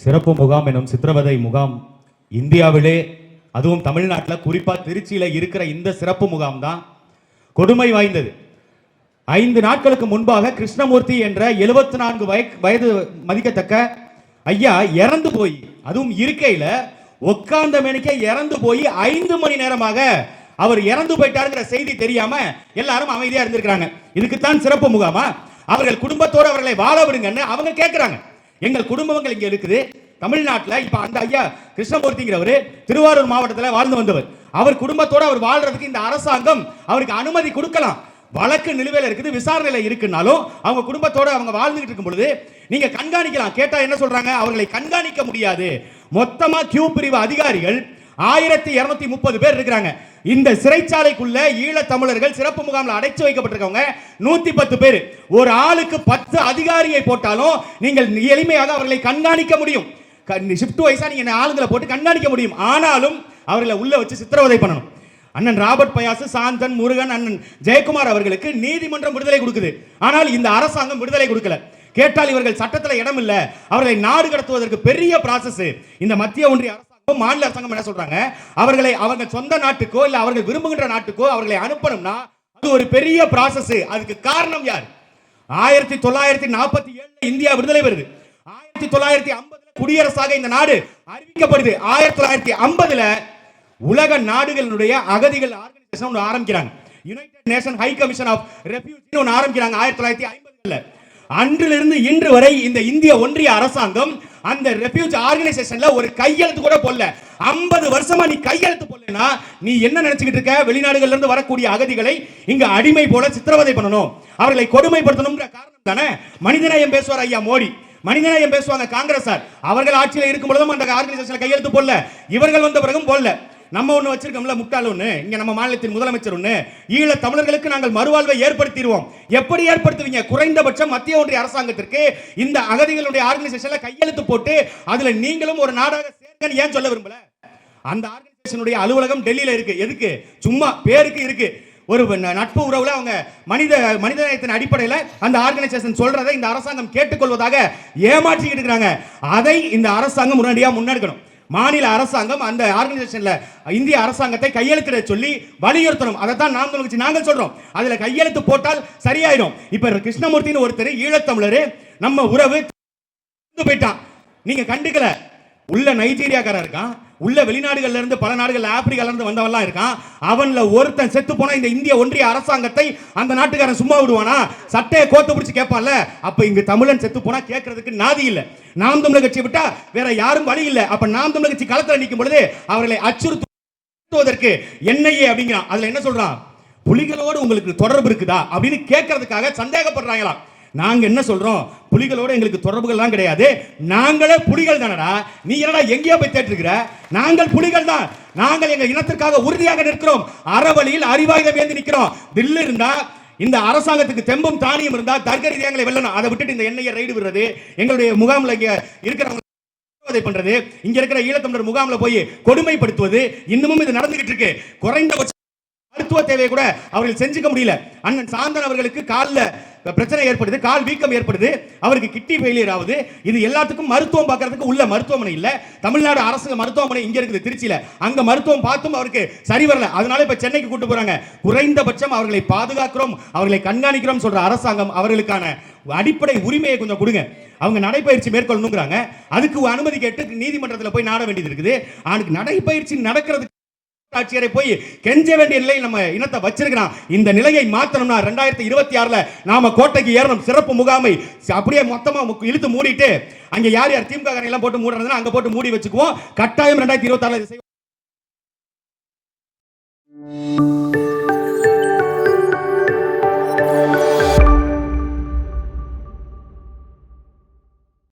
சிறப்பு முகாம் எனும் சித்திரவதை முகாம் இந்தியாவிலே அதுவும் தமிழ்நாட்டில் குறிப்பாக திருச்சியில் இருக்கிற இந்த சிறப்பு முகாம் தான் கொடுமை வாய்ந்தது. ஐந்து நாட்களுக்கு முன்பாக கிருஷ்ணமூர்த்தி என்ற எழுபத்தி நான்கு வயது மதிக்கத்தக்க ஐயா இறந்து போய் அதுவும் இருக்கையில் உட்கார்ந்த மேனிக்கே இறந்து போய் ஐந்து மணி நேரமாக அவர் இறந்து போயிட்டாருங்கிற செய்தி தெரியாம எல்லாரும் அமைதியா இருந்திருக்கிறாங்க. இதுக்குத்தான் சிறப்பு முகாமா? அவர்கள் குடும்பத்தோடு அவர்களை வாழ விடுங்கன்னு அவங்க கேட்கிறாங்க எங்கள் குடும்பங்கள் இங்கே இருக்குது. தமிழ்நாட்டில் இப்போ அந்த ஐயா கிருஷ்ணமூர்த்திங்கிறவர் திருவாரூர் மாவட்டத்தில் வாழ்ந்து வந்தவர். அவர் குடும்பத்தோடு அவர் வாழ்றதுக்கு இந்த அரசாங்கம் அவருக்கு அனுமதி கொடுக்கலாம். வழக்கு நிலுவையில் இருக்குது விசாரணையில் இருக்குனாலும் அவங்க குடும்பத்தோடு அவங்க வாழ்ந்துகிட்டு இருக்கும் பொழுது நீங்கள் கண்காணிக்கலாம். கேட்டால் என்ன சொல்கிறாங்க அவர்களை கண்காணிக்க முடியாது. மொத்தமாக கியூ பிரிவு அதிகாரிகள் ஆயிரத்தி இருநூத்தி முப்பது பேர் இருக்கிறாங்க. இந்த சிறைச்சாலைக்குள்ள ஈழ தமிழர்கள் சிறப்பு முகாமில் அடைச்சு வைக்கப்பட்டிருக்கவங்க நூத்தி பத்து பேர். ஒரு ஆளுக்கு பத்து அதிகாரியை போட்டாலும் நீங்கள் எளிமையாக அவர்களை கண்காணிக்க முடியும். ஷிஃப்ட் வைஸா நீங்க ஆளுங்களை போட்டு கண்காணிக்க முடியும். ஆனாலும் அவர்களை உள்ள வச்சு சித்திரவதை பண்ணணும். அண்ணன் ராபர்ட் பயாசு சாந்தன் முருகன் அண்ணன் ஜெயக்குமார் அவர்களுக்கு நீதிமன்றம் விடுதலை கொடுக்குது. ஆனால் இந்த அரசாங்கம் விடுதலை கொடுக்கல. கேட்டால் இவர்கள் சட்டத்தில் இடம் இல்ல அவர்களை நாடு கடத்துவதற்கு பெரிய ப்ராசஸ் இந்த மத்திய ஒன்றிய அரசு மாநில அரசாங்கம் என்ன சொல்றாங்க? அவர்களை அவர்கள் சொந்த நாட்டுக்கோ இல்ல அவர்கள் விரும்புகின்ற நாட்டுக்கோ அவர்களை அனுப்பணும்னா அது ஒரு பெரிய ப்ராசஸ் அதுக்கு காரணம் யார்? ஆயிரத்தி தொள்ளாயிரத்தி நாற்பத்தி ஏழுல இந்தியா விடுதலை வருது ஆயிரத்தி தொள்ளாயிரத்தி ஐம்பதுல குடியரசாக இந்த நாடு அறிவிக்கப்படுது. ஆயிரத்தி தொள்ளாயிரத்தி ஐம்பதுல உலக நாடுகளுடைய அகதிகள் ஆர்கனைசேஷன் ஒன்று ஆரம்பிக்கிறாங்க. United Nation High Commission of refugee ஒன்று ஆரம்பிக்கிறாங்க. ஆயிரத்தி தொள்ளாயிரத்தி ஐம்பதுல. அன்றிலிருந்து இன்று வரை இந்த இந்திய ஒன்றிய அரசாங்கம் அந்த ரெஃப்யூஜ் ஆர்கனைசேஷன்ல ஒரு கையெழுத்து கூட போடல. ஐம்பது வருஷமா நீ கையெழுத்து போடலனா நீ என்ன நினைச்சுக்கிட்டு இருக்க? வெளிநாடுகள்ல இருந்து வரக்கூடிய அகதிகளை இங்க அடிமை போல சித்திரவதை பண்ணணும். அவர்களை கொடுமைப்படுத்தணுங்கிற காரணம் தானே? மனிதநேயம் பேசுவார் ஐயா மோடி. மனிதநேயம் பேசுவாங்க காங்கிரஸ் அவர்கள் ஆட்சியில் இருக்கும் பொழுதும் அந்த ஆர்கனைசேஷன் கையெழுத்து போடல. இவர்கள் வந்த பிறகும் போடல. நம்ம ஒன்று வச்சிருக்கோம்ல முட்டாள் ஒன்று இங்கே நம்ம மாநிலத்தின் முதலமைச்சர் ஒன்று ஈழ தமிழர்களுக்கு நாங்கள் மறுவாழ்வை ஏற்படுத்திடுவோம். எப்படி ஏற்படுத்துவீங்க? குறைந்தபட்சம் மத்திய ஒன்றிய அரசாங்கத்திற்கு இந்த அகதிகளுடைய ஆர்கனைசேஷன்ல கையெழுத்து போட்டு அதில் நீங்களும் ஒரு நாடாக சேர்க்கன்னு ஏன் சொல்ல விரும்பல? அந்த ஆர்கனைசேஷனுடைய அலுவலகம் டெல்லியில் இருக்கு. எதுக்கு? சும்மா பேருக்கு இருக்கு. ஒரு நட்பு உறவுல அவங்க மனித மனிதநேயத்தின் அடிப்படையில் அந்த ஆர்கனைசேஷன் சொல்றதை இந்த அரசாங்கம் கேட்டுக்கொள்வதாக ஏமாற்றிக்கிட்டு இருக்கிறாங்க. அதை இந்த அரசாங்கம் உடனடியாக முன்னெடுக்கணும். மாநில அரசாங்கம் அந்த ஆர்கனைசேஷன்ல இந்திய அரசாங்கத்தை கையெழுத்திட சொல்லி வலியுறுத்தணும். அதை தான் நாம் கட்சி நாங்கள் சொல்றோம். அதுல கையெழுத்து போட்டால் சரியாயிடும். இப்ப கிருஷ்ணமூர்த்தின்னு ஒருத்தர் ஈழத்தமிழர் நம்ம உறவு போயிட்டான். நீங்க கண்டுக்கல. உள்ள நைஜீரியாக்காரன் இருக்கான். உள்ள வெளிநாடுகள்ல இருந்து பல நாடுகள் ஆப்பிரிக்கால இருந்து வந்தவன்லாம் இருக்கான். அவன்ல ஒருத்தன் செத்து போனா இந்த இந்திய ஒன்றிய அரசாங்கத்தை அந்த நாட்டுக்காரன் சும்மா விடுவானா? சட்டையை கோத்து பிடிச்சி கேட்பான்ல. அப்ப இங்க தமிழன் செத்து போனா கேட்கறதுக்கு நாதி இல்ல. நாம் தமிழர் கட்சி விட்டா வேற யாரும் வழி இல்ல. அப்ப நாம் தமிழர் கட்சி களத்துல நிற்கும் பொழுது அவர்களை அச்சுறுத்துவதற்கு என்னையே அப்படிங்கிறான். அதுல என்ன சொல்றான்? புலிகளோடு உங்களுக்கு தொடர்பு இருக்குதா? அப்படின்னு கேட்கறதுக்காக சந்தேகப்படுறாங்களாம். நாங்கள் என்ன சொல்கிறோம் புலிகளோட எங்களுக்கு தொடர்புகள்லாம் கிடையாது. நாங்களே புலிகள் தானடா. நீ என்னடா எங்கேயோ போய் தேட்டிருக்கிற நாங்கள் புலிகள் தான். நாங்கள் எங்கள் இனத்திற்காக உறுதியாக நிற்கிறோம். அறவழியில் அறிவாயுதம் ஏந்தி நிற்கிறோம். தில்லு இருந்தால் இந்த அரசாங்கத்துக்கு தெம்பும் தானியம் இருந்தால் தர்க்க ரீதியாங்களை வெல்லணும். அதை விட்டுட்டு இந்த எண்ணெயை ரைடு விடுறது எங்களுடைய முகாமில் இங்கே இருக்கிறவங்க பண்றது இங்க இருக்கிற ஈழத்தமிழர் முகாமில் போய் கொடுமைப்படுத்துவது இன்னமும் இது நடந்துகிட்டு இருக்கு. குறைந்தபட்ச மருத்துவ தேவையை கூட அவர்கள் செஞ்சுக்க முடியல. அண்ணன் சாந்தன் அவர்களுக்கு காலில் பிரச்சனை ஏற்படுது கால் வீக்கம் ஏற்படுது. அவருக்கு கிட்னி ஃபெயிலியர் ஆகுது. இது எல்லாத்துக்கும் மருத்துவம் பார்க்கறதுக்கு உள்ள மருத்துவமனை இல்லை. தமிழ்நாடு அரசு மருத்துவமனை இங்கே இருக்குது திருச்சியில். அங்க மருத்துவம் பார்த்தும் அவருக்கு சரி வரல. அதனால இப்போ சென்னைக்கு கூட்டு போறாங்க. குறைந்தபட்சம் அவர்களை பாதுகாக்கிறோம் அவர்களை கண்காணிக்கிறோம் சொல்ற அரசாங்கம் அவர்களுக்கான அடிப்படை உரிமையை கொஞ்சம் கொடுங்க. அவங்க நடைப்பயிற்சி மேற்கொள்ளணுங்கிறாங்க. அதுக்கு அனுமதி கேட்டு நீதிமன்றத்தில் போய் நாட வேண்டியது இருக்குது. அவனுக்கு நடைப்பயிற்சி நடக்கிறது ஆட்சியரை போய் கெஞ்ச வேண்டிய நிலையில் நம்ம இனத்தை வச்சிருக்கிறான். இந்த நிலையை மாத்தணும்னா ரெண்டாயிரத்தி இருபத்தி ஆறுல நாம கோட்டைக்கு ஏறணும். சிறப்பு முகாமை அப்படியே மொத்தமா இழுத்து மூடிட்டு அங்க யார் யார் திமுக எல்லாம் போட்டு மூடுறதுன்னா அங்க போட்டு மூடி வச்சுக்குவோம். கட்டாயம் ரெண்டாயிரத்தி இருபத்தி ஆறுல